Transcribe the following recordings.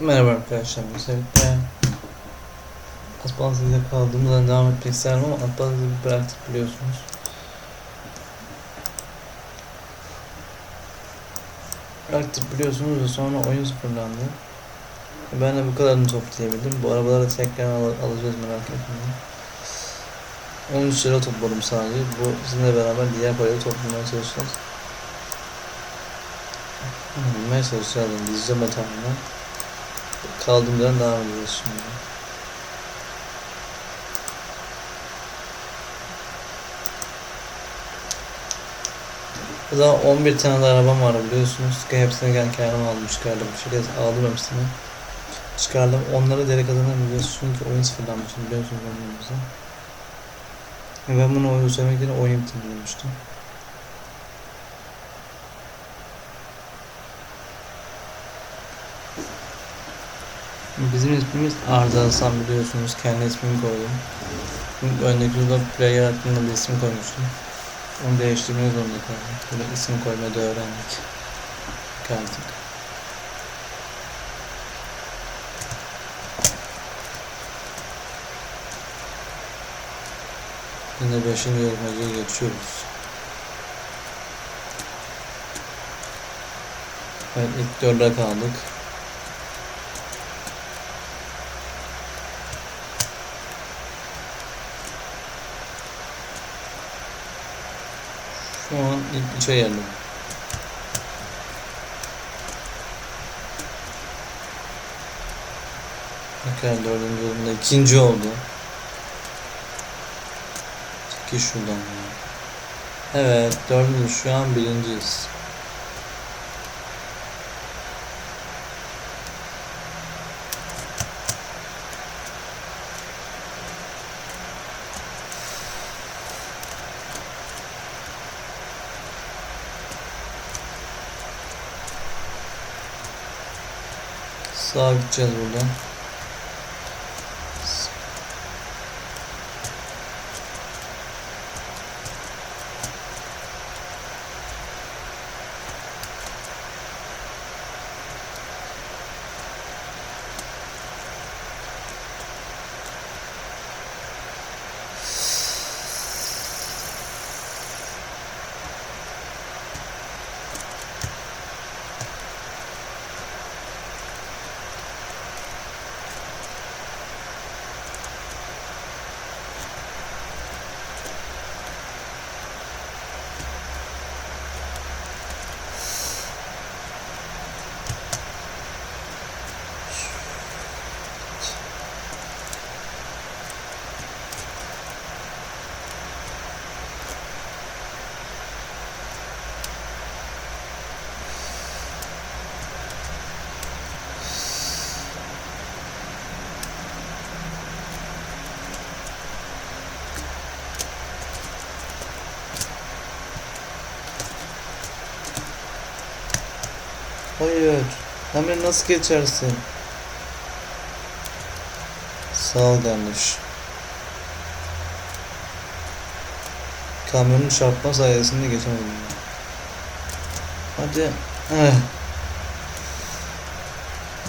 Merhaba arkadaşlar. Özellikle Aspalas'ta kaldığımızdan devam etmek isterim ama bir bıraktık biliyorsunuz. Bıraktık biliyorsunuz ve sonra oyun sıfırlandı. Ben de bu kadarını toplayabildim. Bu arabaları tekrar al- alacağız merak etmeyin. 13 lira topladım sadece. Bu sizinle beraber diğer parayı toplamaya çalışacağız. Bulmaya çalışacağız. Dizeceğim hatamını. Kaldığım yerden devam ediyoruz şimdi. O zaman 11 tane de arabam var biliyorsunuz. Hepsini ben kendim aldım çıkardım. Bu şekilde aldım hepsini. Çıkardım. Onları direkt kazanabiliyoruz. Çünkü oyun sıfırlanmış biliyorsunuz oyunumuza. Ben bunu oyun söylemek yerine oyun bitirmiştim. Bizim ismimiz Arda Hasan biliyorsunuz. Kendi ismimi koydum. Çünkü öndeki yılda player hakkında bir isim koymuştum. Onu değiştirmek zorunda kaldım. Böyle isim koymayı da öğrendik. Artık. Yine 5. yarışmacıya geçiyoruz. Evet ilk dörde kaldık. Şu an ilk geldim. Tekrar dördüncü yılında ikinci oldu. Çekil şuradan. Evet dördüncü şu an birinciyiz. Sağa gideceğiz buradan. Hayır. Hemen nasıl geçersin? Sağ ol kardeş. Kamyonun çarpma sayesinde geçemedim. Hadi. Eh.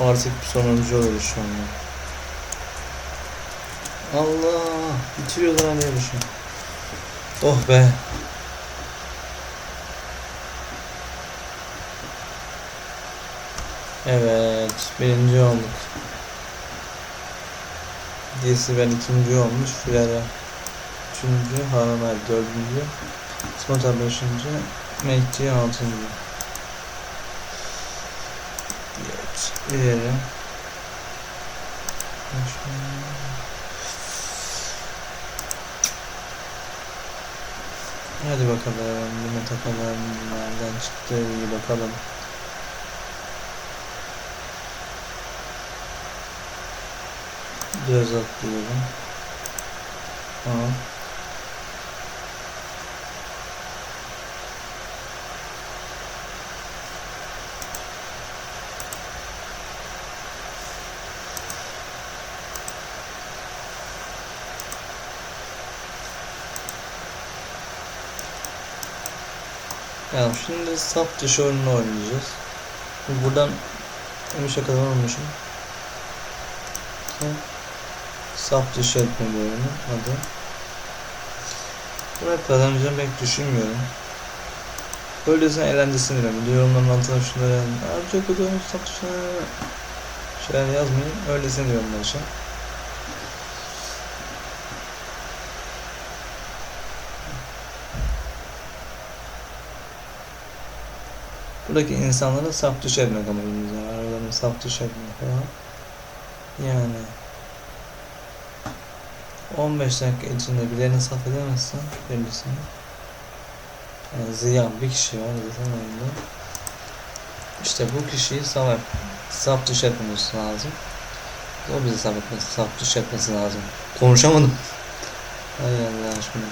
Artık sonuncu oluyor şu an. ya. Allah. Bitiriyorlar hani yarışı. Oh be. Evet, birinci olduk. Diyesi ben ikinci olmuş. Firara üçüncü, Ali dördüncü, Smota beşinci, Mehdi altıncı. Evet, ileri. Hadi bakalım, yine takalım, nereden çıktı, iyi bakalım. Biraz atlıyorum. Tamam. Ya şimdi saf dışı oyununu oynayacağız. Buradan 13'e kadar olmuşum. işte. Sap dışı etme oyunu adı. Buraya kazanacağım pek düşünmüyorum. Öylesine eğlencesini veriyorum. Yorumların altına şunları yazın. Kötü olmuş sap dışı. Şeyler yazmayın. Öylesine diyorum maça. Buradaki insanlara saf düş etmek amacımız var. Aralarını saf düş etmek falan. Yani 15 dakika içinde birilerini saf edemezsen birisini yani ziyan bir kişi var zaten oyunda. İşte bu kişiyi saf, saf düş etmemiz lazım. O bizi saf etmesi, saf düş etmesi lazım. Konuşamadım. Hay Allah aşkına.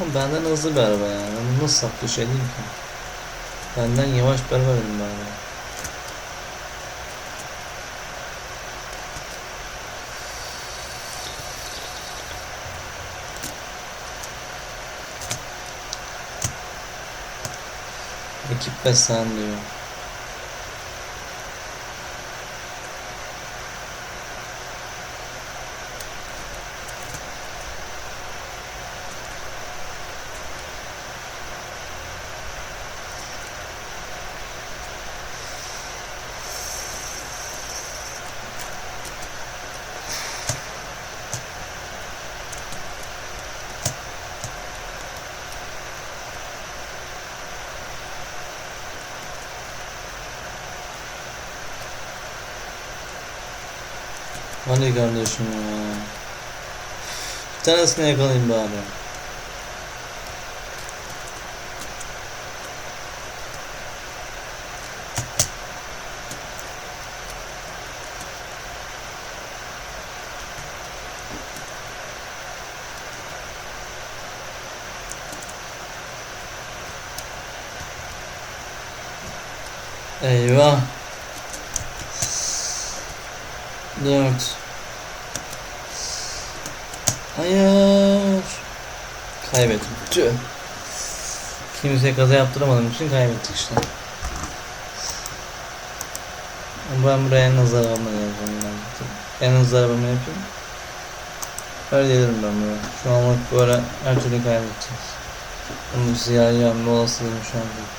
Oğlum benden hızlı bir araba yani. Ben nasıl saf düş edeyim ki? Benden yavaş bir araba verin bana. Ekip ve sen diyor. Hadi kardeşim ya. Bir tanesini yakalayayım bari. Eyvah. Dört. Hayır. Kaybettim. Tüh. Kimseye kaza yaptıramadığım için kaybettik işte. Ben buraya en hızlı arabamla ben. En hızlı arabamı yapayım. Öyle gelirim ben buraya. Şu anlık böyle her türlü kaybedeceğiz. Ama ziyaret yapma olasılığım şu an yok.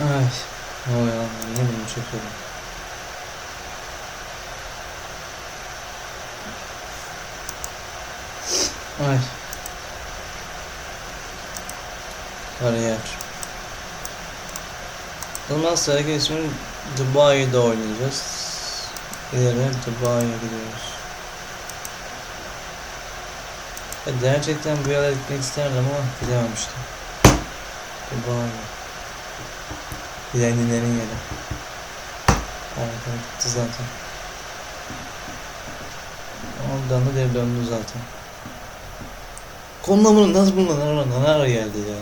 Ay. Ne oluyor lan? Çekiyorum? Ay. Kariyer. Ondan sonra geçmiş Dubai'de oynayacağız. İleri Dubai'ye gidiyoruz. Ya gerçekten bu yana gitmek isterdim ama gidemem işte. Dubai. Bilenlilerin yeri. Harika gitti zaten. Oradan da dev döndü zaten. Konuna bunu nasıl bunlar nereye geldi ya?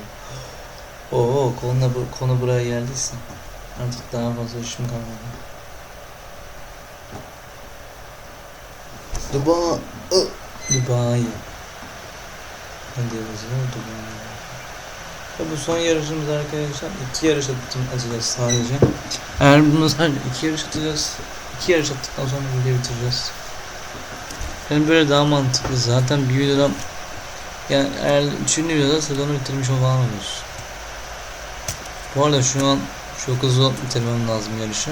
Oo konu, bu, konu buraya geldiyse artık daha fazla işim kalmadı. Dubai. Dubai. Ne diyoruz ya Dubai. Bu son yarışımız arkadaşlar. iki yarış atacağız sadece. Eğer bunu sadece iki yarış atacağız. iki yarış attıktan sonra videoyu bitireceğiz. Yani böyle daha mantıklı. Zaten bir videodan yani eğer üçüncü videoda sezonu bitirmiş falan oluruz. Bu arada şu an çok hızlı bitirmem lazım yarışı.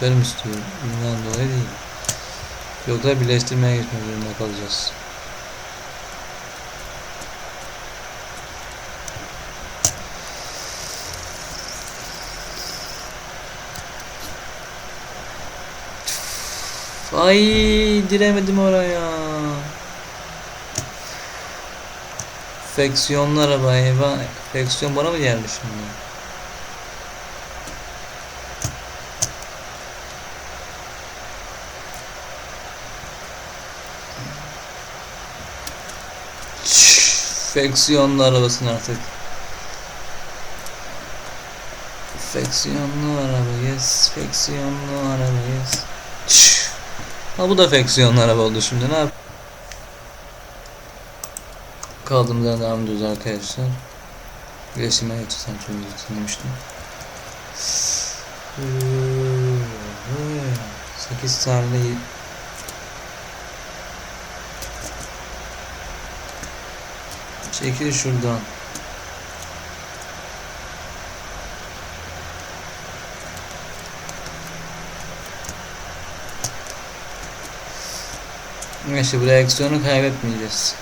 Canım istiyorum. Bundan dolayı değil. Yoksa birleştirmeye geçmek zorunda kalacağız. Ay diremedim oraya. Feksiyonlu araba eyvah. Feksiyon bana mı geldi şimdi? Feksiyonlu arabasın artık. Feksiyonlu araba yes. Feksiyonlu araba yes. Ha bu da feksiyonlu araba oldu şimdi ne yap? Kaldığımız yerden devam ediyoruz arkadaşlar. Resim'e geçeceğim çünkü dinlemiştim. 8 tane Çekil şuradan. Neyse bu reaksiyonu kaybetmeyeceğiz.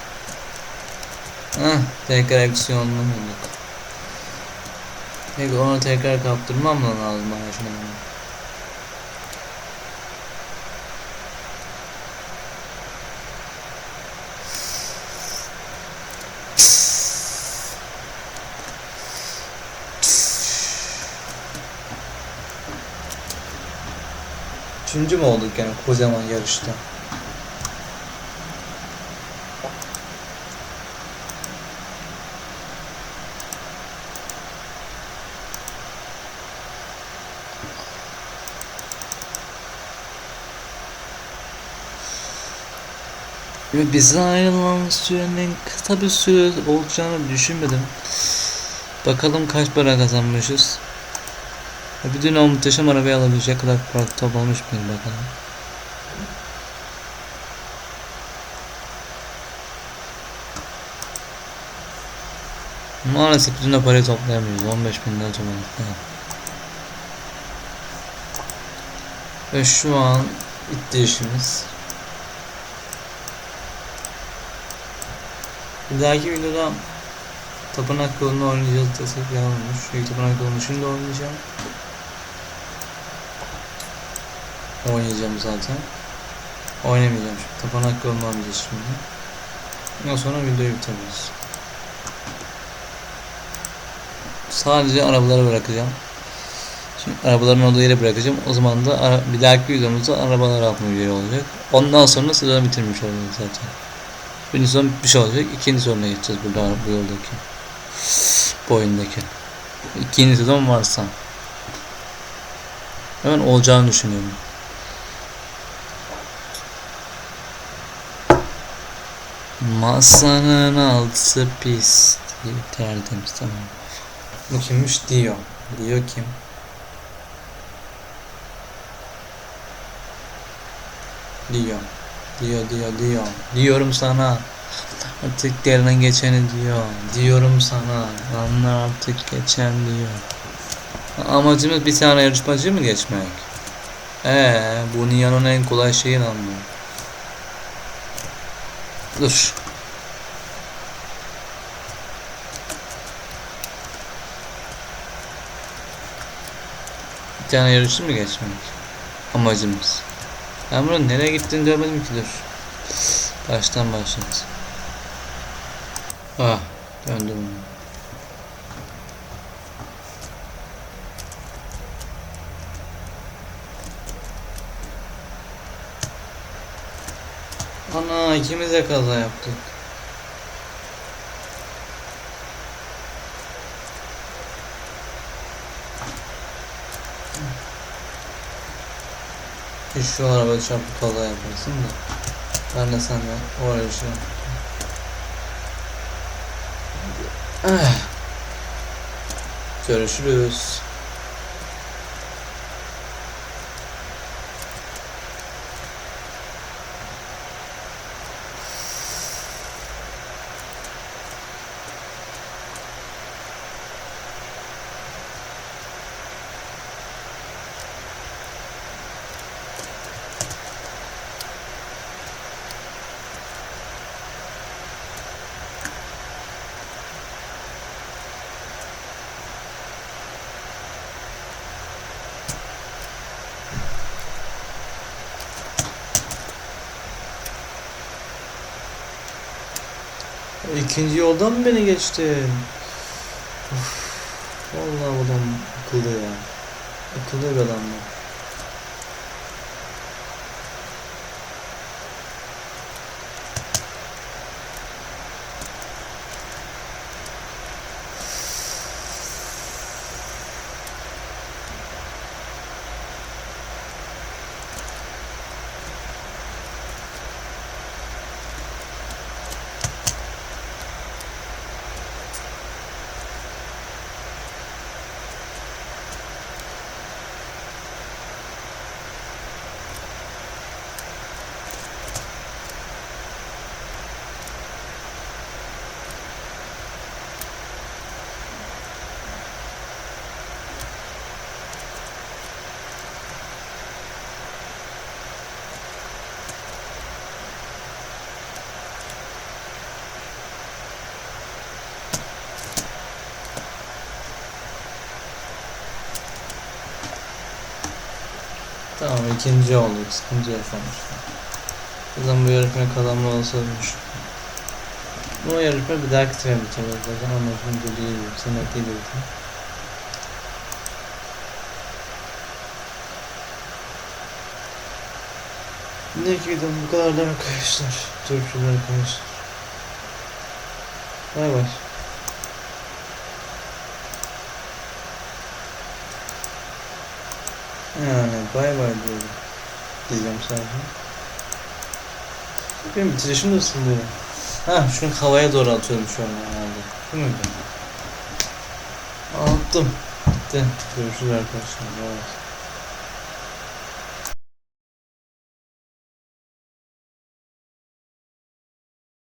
Hah, tekrar reaksiyonunu bulduk. Peki onu tekrar kaptırmam mı lazım bana? Üçüncü mü olduk yani kocaman yarışta? Ve bize ayrılan sürenin kısa bir süre olacağını düşünmedim. Bakalım kaç para kazanmışız. Bütün o muhteşem arabayı alabilecek kadar para toplamış mıyım bakalım. Maalesef bütün o parayı toplayamıyoruz. 15 bin lira topladık. Ve şu an bitti işimiz. Bir dahaki videoda Tapınak yolunu oynayacağız desek olmuş. Çünkü tapınak yolunu şimdi oynayacağım. Oynayacağım zaten. Oynamayacağım şimdi. Tapınak yolunu oynayacağız şimdi. Ondan sonra videoyu bitiririz. Sadece arabaları bırakacağım. Şimdi arabaların olduğu yere bırakacağım. O zaman da bir dahaki videomuzda arabalar atma videoyu olacak. Ondan sonra sezonu bitirmiş olacağız zaten. Birinci son bir şey olacak. İkinci sonuna geçeceğiz burada bu yoldaki. Bu oyundaki. İkinci sezon varsa. Hemen olacağını düşünüyorum. Masanın altı pis. Tertemiz tamam. Bu kimmiş? Dio. Dio kim? Dio. Dio, Dio, Dio. Diyorum sana. Artık yerine geçeni diyor. Diyorum sana. Anla artık geçen diyor. Amacımız bir tane yarışmacı mı geçmek? Ee, bu dünyanın en kolay şeyi lan. Dur. Bir tane yarışı mı geçmek? Amacımız. Ben bunun nereye gittiğini görmedim ki dur. Baştan başlayacağız. Ah döndüm. Ana ikimiz de kaza yaptık. Hiç şu araba çarpıp kaza yaparsın da. Ben de senden oraya şey. Görüşürüz. İkinci yoldan mı beni geçtin? Of, vallahi adam akıllı ya. Akıllı bir adam bu. Tamam ikinci olduk. Sıkıntı yok sonuçta. O zaman bu yarışmaya kazanma olasılığı düşük. Bu yarışma bir dahaki sefer bitiyor. Zaten anlaşılım bu değil. Senet değil. zaten. Şimdiki videom bu kadar da arkadaşlar. Görüşürüz arkadaşlar. Bay bay. Yani bay bay diyorum. Diyeceğim sadece. Benim bitirişim de ısınıyor. Ha şunu havaya doğru atıyorum şu an herhalde. Değil mi? Attım. Gitti. Görüşürüz arkadaşlar. Bay.